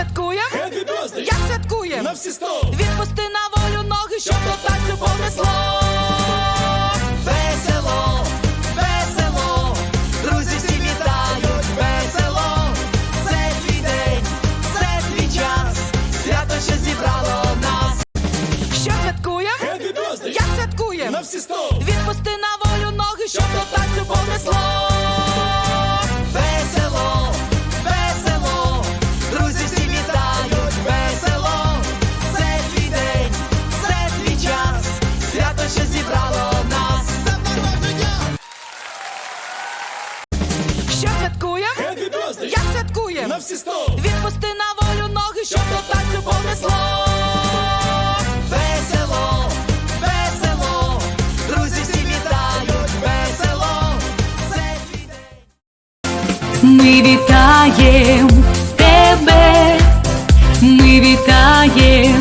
святкуєм? Happy! Як святкуєм? На всі сто! Відпусти на волю ноги, щоб до танцю понесло. Весело, весело, друзі всі вітають, весело, це твій день, це твій час, свято, зібрало нас. Що birthday! Як святкуєм? На всі сто! Відпусти на що святкуєм? Як святкуєм? На всі сто! Відпусти на волю ноги, щоб до танцю понесло. Весело, весело, друзі всі вітають, весело. Це твій день. Ми вітаєм тебе, ми вітаєм.